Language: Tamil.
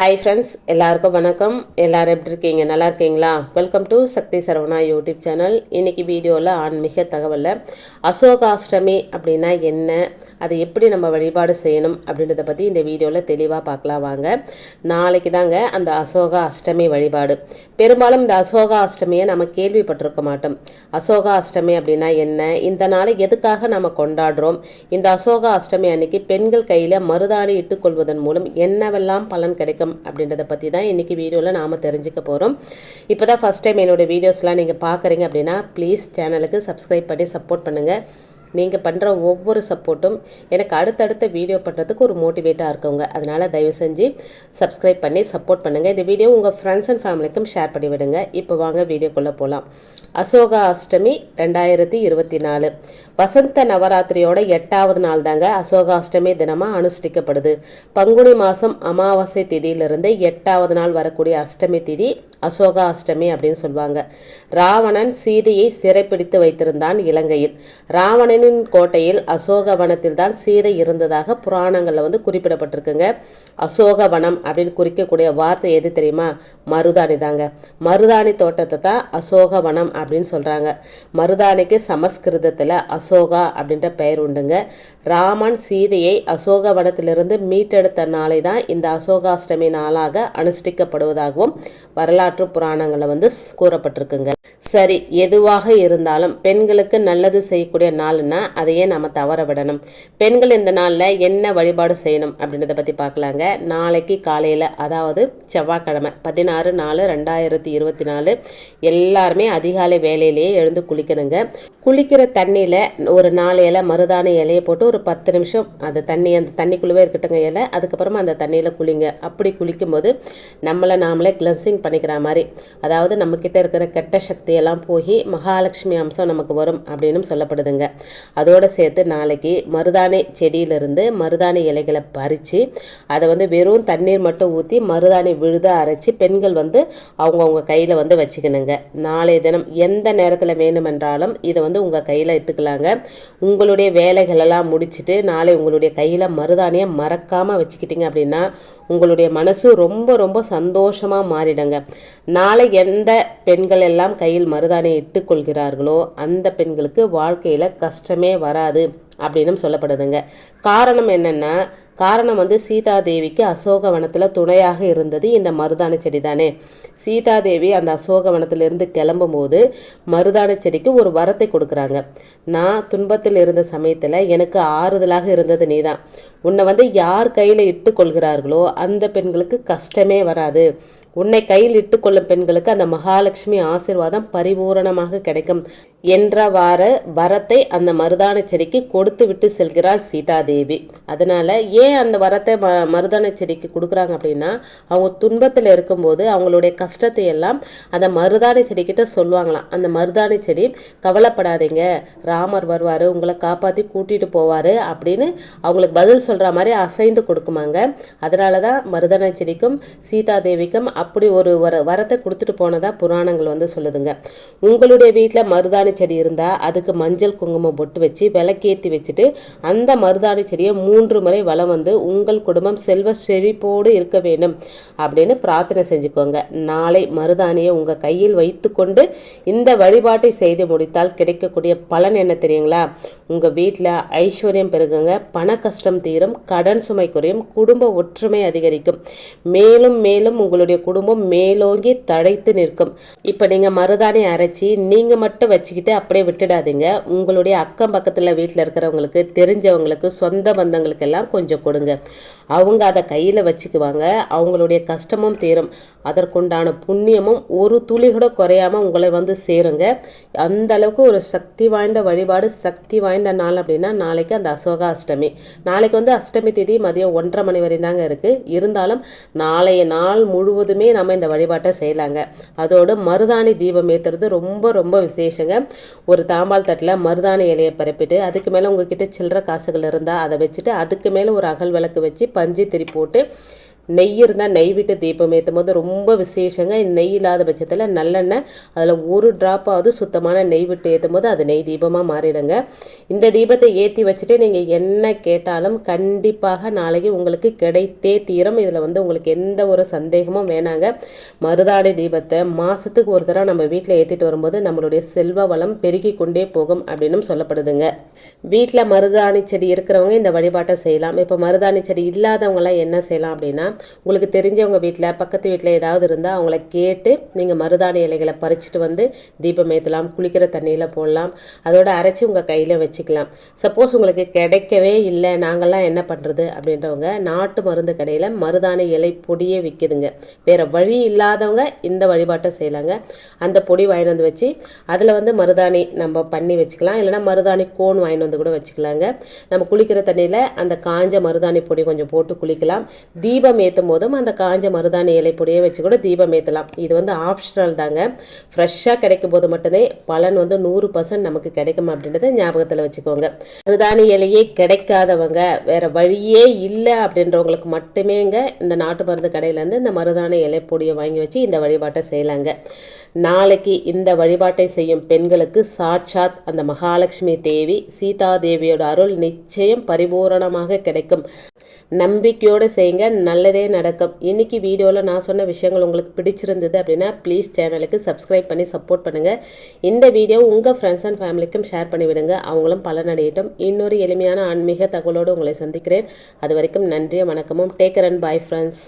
ஹாய் ஃப்ரெண்ட்ஸ் எல்லாருக்கும் வணக்கம். எல்லாரும் எப்படி இருக்கீங்க? நல்லா இருக்கீங்களா? Welcome to Sakthi Saravana YouTube channel இன்றைக்கி வீடியோவில் ஆன்மீக தகவலில் அசோகாஷ்டமி அப்படின்னா என்ன? அதை எப்படி நம்ம வழிபாடு செய்யணும்? அப்படின்றத பற்றி இந்த வீடியோவில் தெளிவாக பார்க்கலாம் வாங்க. நாளைக்கு தாங்க அந்த அசோக அஷ்டமி வழிபாடு. பெரும்பாலும் இந்த அசோகா அஷ்டமியை நம்ம கேள்விப்பட்டிருக்க மாட்டோம். அசோக அஷ்டமி அப்படின்னா என்ன? இந்த நாளை எதுக்காக நம்ம கொண்டாடுறோம்? இந்த அசோக அஷ்டமி அன்னைக்கு பெண்கள் கையில் மருதாணி இட்டுக்கொள்வதன் மூலம் என்னவெல்லாம் பலன் கிடைக்கும்? அப்படின்றத பற்றி தான் இன்றைக்கி வீடியோவில் நாம் தெரிஞ்சுக்க போகிறோம் இப்போ தான் ஃபஸ்ட் டைம் என்னோட வீடியோஸ்லாம் நீங்கள் பார்க்குறீங்க அப்படின்னா ப்ளீஸ் சேனலுக்கு சப்ஸ்கிரைப் பண்ணி சப்போர்ட் பண்ணுங்கள் நீங்கள் பண்ணுற ஒவ்வொரு சப்போர்ட்டும் எனக்கு அடுத்தடுத்த வீடியோ பண்ணுறதுக்கு ஒரு மோட்டிவேட்டாக இருக்குங்க அதனால் தயவு செஞ்சு சப்ஸ்கிரைப் பண்ணி சப்போர்ட் பண்ணுங்கள் இந்த வீடியோ உங்கள் ஃப்ரெண்ட்ஸ் அண்ட் ஃபேமிலிக்கும் ஷேர் பண்ணி விடுங்க. இப்போ வாங்க வீடியோக்குள்ளே போகலாம் அசோகா அஷ்டமி ரெண்டாயிரத்தி இருபத்தி நாலு. வசந்த நவராத்திரியோட எட்டாவது நாள் தாங்க அசோகாஷ்டமி தினமாக அனுஷ்டிக்கப்படுது. பங்குனி மாதம் அமாவாசை திதியிலிருந்து எட்டாவது நாள் வரக்கூடிய அஷ்டமி திதி அசோகா அஷ்டமி அப்படின்னு சொல்லுவாங்க. ராவணன் சீதையை சிறைப்பிடித்து வைத்திருந்தான் இலங்கையில். ராவணன் ராவணனின் கோட்டையில் அசோகவனத்தில் தான் சீதை இருந்ததாக புராணங்களில் வந்து குறிப்பிடப்பட்டிருக்குங்க. அசோகவனம் அப்படின்னு குறிக்கக்கூடிய வார்த்தை எது தெரியுமா? மருதாணி தாங்க. மருதாணி தோட்டத்தை தான் அசோகவனம் அப்படின்னு சொல்கிறாங்க மருதாணிக்கு சமஸ்கிருதத்தில் அசோகா அப்படின்ற பெயர் உண்டுங்க. ராமன் சீதையை அசோகவனத்திலிருந்து மீட்டெடுத்த நாளை தான் இந்த அசோகாஷ்டமி நாளாக அனுஷ்டிக்கப்படுவதாகவும் வரலாற்று புராணங்களில் வந்து கூறப்பட்டிருக்குங்க. சரி எதுவாக இருந்தாலும் பெண்களுக்கு நல்லது செய்யக்கூடிய நாள்னா அதையே நம்ம தவற விடணும். பெண்கள் இந்த நாளில் என்ன வழிபாடு செய்யணும் அப்படின்றத பற்றி பார்க்கலாங்க. நாளைக்கு காலையில் அதாவது செவ்வாய்க்கிழமை பதினாறு நாலு ரெண்டாயிரத்தி இருபத்தி நாலு எல்லாருமே அதிகாலை வேலையிலேயே எழுந்து குளிக்கணுங்க. குளிக்கிற தண்ணியில் ஒரு நாலு இலை மருதான இலையை போட்டு ஒரு பத்து நிமிஷம் அந்த தண்ணி அந்த தண்ணிக்குள்ளவே இருக்கட்டுங்க இலை. அதுக்கப்புறமா அந்த தண்ணியில் குளிங்க. அப்படி குளிக்கும்போது நம்மளை நாமளே கிளன்சிங் பண்ணிக்கிற மாதிரி அதாவது நம்மக்கிட்ட இருக்கிற கெட்ட சக்தியை எல்லாம் போய் மகாலட்சுமி அம்சம் நமக்கு வரும் அப்படின்னு சொல்லப்படுதுங்க. அதோடு சேர்த்து நாளைக்கு மருதாணி செடியிலிருந்து மருதாணி இலைகளை பறித்து அதை வந்து வெறும் தண்ணீர் மட்டும் ஊற்றி மருதாணி விழுதாக அரைச்சி பெண்கள் வந்து அவங்கவுங்க கையில் வந்து வச்சுக்கணுங்க. நாளைய தினம் எந்த நேரத்தில் வேணுமென்றாலும் இதை வந்து உங்கள் கையில் இட்டுக்கலாங்க. உங்களுடைய வேலைகளெல்லாம் முடிச்சுட்டு நாளை உங்களுடைய கையில் மருதாணியை மறக்காமல் வச்சுக்கிட்டீங்க அப்படின்னா உங்களுடைய மனசு ரொம்ப ரொம்ப சந்தோஷமாக மாறிடுங்க. நாளை எந்த பெண்கள் எல்லாம் கையில் மருதானை இட்டுக்கொள்கிறார்களோ அந்த பெண்களுக்கு வாழ்க்கையில் கஷ்டமே வராது அப்படின்னு சொல்லப்படுதுங்க. காரணம் என்னென்னா காரணம் வந்து சீதாதேவிக்கு அசோகவனத்தில் துணையாக இருந்தது இந்த மருதாணி செடி தானே சீதாதேவி அந்த அசோகவனத்திலிருந்து கிளம்பும்போது மருதாணி செடிக்கு ஒரு வரத்தை கொடுக்குறாங்க. நான் துன்பத்தில் இருந்த சமயத்தில் எனக்கு ஆறுதலாக இருந்தது நீ தான் உன்னை வந்து யார் கையில் இட்டு கொள்கிறார்களோ அந்த பெண்களுக்கு கஷ்டமே வராது. உன்னை கையில் இட்டுக்கொள்ளும் பெண்களுக்கு அந்த மகாலட்சுமி ஆசிர்வாதம் பரிபூரணமாக கிடைக்கும். என்றவாறு வரத்தை அந்த மருதாணி செடிக்கு கொடுத்து விட்டு செல்கிறாள் சீதாதேவி. அதனால் ஏன் அந்த வரத்தை ம மருதாணி செடிக்கு கொடுக்குறாங்க அப்படின்னா அவங்க துன்பத்தில் இருக்கும்போது அவங்களுடைய கஷ்டத்தை எல்லாம் அந்த மருதாணி செடிக்கிட்ட சொல்லுவாங்களாம். அந்த மருதாணி செடி கவலைப்படாதீங்க ராமர் வருவார் உங்களை காப்பாற்றி கூட்டிகிட்டு போவார் அப்படின்னு அவங்களுக்கு பதில் சொல்கிற மாதிரி அசைந்து கொடுக்குமாங்க. அதனால தான் மருதாணி செடிக்கும் சீதாதேவிக்கும் அப்படி ஒரு வர வரத்தை கொடுத்துட்டு போனதாக புராணங்கள் வந்து சொல்லுதுங்க. உங்களுடைய வீட்டில் மருதாணி செடி இருந்தால் அதுக்கு மஞ்சள் குங்குமம் பொட்டு வச்சு விளக்கேற்றி வச்சுட்டு அந்த மருதாணி செடியை மூன்று முறை வளம் வந்து உங்கள் குடும்பம் செல்வ செழிப்போடு இருக்க வேண்டும் அப்படின்னு பிரார்த்தனை செஞ்சுக்கோங்க. நாளை மருதாணியை உங்கள் கையில் வைத்துக்கொண்டு இந்த வழிபாட்டை செய்து முடித்தால் கிடைக்கக்கூடிய பலன் என்ன தெரியுங்களா? உங்கள் வீட்டில் ஐஸ்வர்யம் பெருகுங்க. பண கஷ்டம் தீரும். கடன் சுமை குறையும். குடும்ப ஒற்றுமை அதிகரிக்கும். மேலும் மேலும் உங்களுடைய குடும்பம் மேலோங்கி தடைத்து நிற்கும். இப்போ நீங்கள் மருதாணி அரைச்சி நீங்கள் மட்டும் வச்சுக்கிட்டு அப்படியே விட்டுடாதீங்க. உங்களுடைய அக்கம் பக்கத்தில் வீட்டில் இருக்கிறவங்களுக்கு தெரிஞ்சவங்களுக்கு சொந்த பந்தங்களுக்கெல்லாம் கொஞ்சம் கொடுங்க. அவங்க அதை கையில் வச்சுக்குவாங்க. அவங்களுடைய கஷ்டமும் தீரும். அதற்குண்டான புண்ணியமும் ஒரு துளி கூட குறையாமல் உங்களை வந்து சேருங்க. அந்த அளவுக்கு ஒரு சக்தி வாய்ந்த வழிபாடு சக்தி வாய்ந்த நாள் அப்படின்னா நாளைக்கு அந்த அசோகா அஷ்டமி நாளைக்கு வந்து அஷ்டமி தேதி மதியம் ஒன்றரை மணி வரையும் தாங்க இருக்குது இருந்தாலும் நாளைய நாள் முழுவதுமே நம்ம இந்த வழிபாட்டை செய்யலாங்க. அதோடு மருதாணி தீபம் ஏற்றுறது ரொம்ப ரொம்ப விசேஷங்க. ஒரு தாம்பால் தட்டில் மருதாணி இலையை பரப்பிட்டு அதுக்கு மேலே உங்ககிட்ட சில்லற காசுகள் இருந்தால் அதை வச்சுட்டு அதுக்கு மேலே ஒரு அகல் விளக்கு வச்சு பஞ்சு திரி போட்டு நெய் இருந்தால் நெய் விட்டு தீபம் ஏற்றும் போது ரொம்ப விசேஷங்க. நெய் இல்லாத பட்சத்தில் நல்லெண்ணெய் அதில் ஒரு ட்ராப்பாவது சுத்தமான நெய் விட்டு ஏற்றும் போது அது நெய் தீபமாக மாறிடுங்க. இந்த தீபத்தை ஏற்றி வச்சுட்டு நீங்கள் என்ன கேட்டாலும் கண்டிப்பாக நாளைக்கு உங்களுக்கு கிடைத்தே தீரம். இதில் வந்து உங்களுக்கு எந்த ஒரு சந்தேகமும் வேணாங்க. மருதாணி தீபத்தை மாதத்துக்கு ஒரு தடவை நம்ம வீட்டில் ஏற்றிட்டு வரும்போது நம்மளுடைய செல்வ வளம் பெருகி கொண்டே போகும் அப்படின்னும் சொல்லப்படுதுங்க. வீட்டில் மருதாணி செடி இருக்கிறவங்க இந்த வழிபாட்டை செய்யலாம். இப்போ மருதாணி செடி இல்லாதவங்களாம் என்ன செய்யலாம் அப்படின்னா உங்களுக்கு தெரிஞ்சவங்க வீட்டில் பக்கத்து வீட்டில் ஏதாவது இருந்தால் அவங்கள கேட்டு நீங்கள் மருதாணி இலைகளை பறிச்சுட்டு வந்து தீபம் ஏற்றலாம் குளிக்கிற தண்ணியில் போடலாம். அதோட அரைச்சி உங்கள் கையில் வச்சுக்கலாம். சப்போஸ் உங்களுக்கு கிடைக்கவே இல்லை நாங்கள்லாம் என்ன பண்ணுறது அப்படின்றவங்க நாட்டு மருந்து கடையில் மருதாணி இலை பொடியே விற்கிதுங்க வேறு வழி இல்லாதவங்க இந்த வழிபாட்டை செய்யலாங்க. அந்த பொடி வாங்கிட்டு வந்து வச்சு அதில் வந்து மருதாணி நம்ம பண்ணி வச்சுக்கலாம். இல்லைனா மருதாணி கோன் வாங்கிட்டு வந்து கூட வச்சுக்கலாங்க. நம்ம குளிக்கிற தண்ணியில் அந்த காஞ்ச மருதாணி பொடி கொஞ்சம் போட்டு குளிக்கலாம். தீபம் ஏற்றும் போதும் அந்த காஞ்ச மருதாணி இலை பொடியை வச்சு கூட தீபம் ஏற்றலாம் இது வந்து ஆப்ஷனல் தாங்க. ஃப்ரெஷ்ஷாக கிடைக்கும் போது மட்டுமே பலன் வந்து நூறு பர்சன்ட் நமக்கு கிடைக்கும் அப்படின்றத ஞாபகத்தில் வச்சுக்கோங்க. மருதாணி இலையே கிடைக்காதவங்க வேறு வழியே இல்லை அப்படின்றவங்களுக்கு மட்டுமேங்க இந்த நாட்டு மருந்து கடையிலேருந்து இந்த மருதாணி இலை பொடியை வாங்கி வச்சு இந்த வழிபாட்டை செய்யலாங்க. நாளைக்கு இந்த வழிபாட்டை செய்யும் பெண்களுக்கு சாட்சாத் அந்த மகாலட்சுமி தேவி சீதா தேவியோட அருள் நிச்சயம் பரிபூரணமாக கிடைக்கும். நம்பிக்கையோடு செய்யுங்க நல்லதே நடக்கும். இன்றைக்கி வீடியோவில் நான் சொன்ன விஷயங்கள் உங்களுக்கு பிடிச்சிருந்தது அப்படின்னா ப்ளீஸ் சேனலுக்கு சப்ஸ்கிரைப் பண்ணி சப்போர்ட் பண்ணுங்கள் இந்த வீடியோ உங்கள் ஃப்ரெண்ட்ஸ் அண்ட் ஃபேமிலிக்கும் ஷேர் பண்ணிவிடுங்க அவங்களும் பலனடையட்டும். இன்னொரு எளிமையான ஆன்மீக தகவலோடு உங்களை சந்திக்கிறேன். அது வரைக்கும் நன்றியும் வணக்கமும். Taker and bye friends